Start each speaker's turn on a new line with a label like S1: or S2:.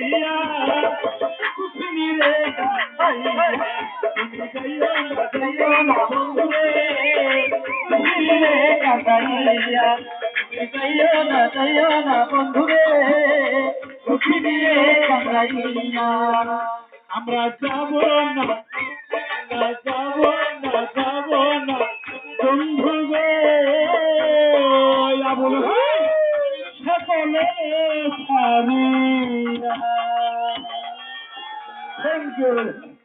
S1: মিলিয়া কুসুমি রে কাকাইয়া কাকাইয়া না বন্ধুরে কুসুমি রে কাকাইয়া কাকাইয়া কাকাইয়া না বন্ধুরে আমরা যাব না যাব না যাব না বন্ধু রে আবুল হ্যাঁ, সকলে you.